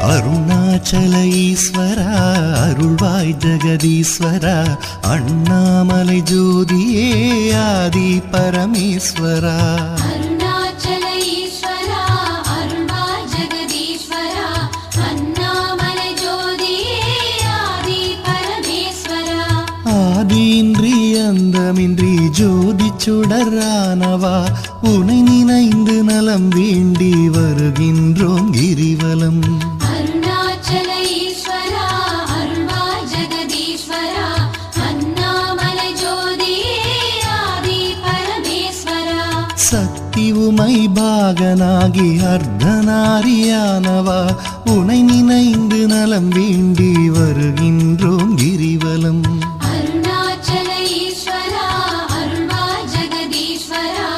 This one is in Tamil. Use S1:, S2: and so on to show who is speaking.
S1: அருணாச்சல ஈஸ்வரா அருள்வாய் ஜெகதீஸ்வரா அண்ணாமலை ஜோதியே ஆதி பரமேஸ்வரா. ஆதியின்றி அந்தமின்றி ஜோதி சுடரானவா உனை நினைந்து நலம் வேண்டி வருகின்றோம் கிரிவலம். மகிமை பாகனாகி அர்த்தனாரியானவா உனை நினைந்து நலம் வேண்டி வருகின்றோம் கிரிவலம். அருணாச்சல ஈஸ்வரா ஜெகதீஸ்வரா.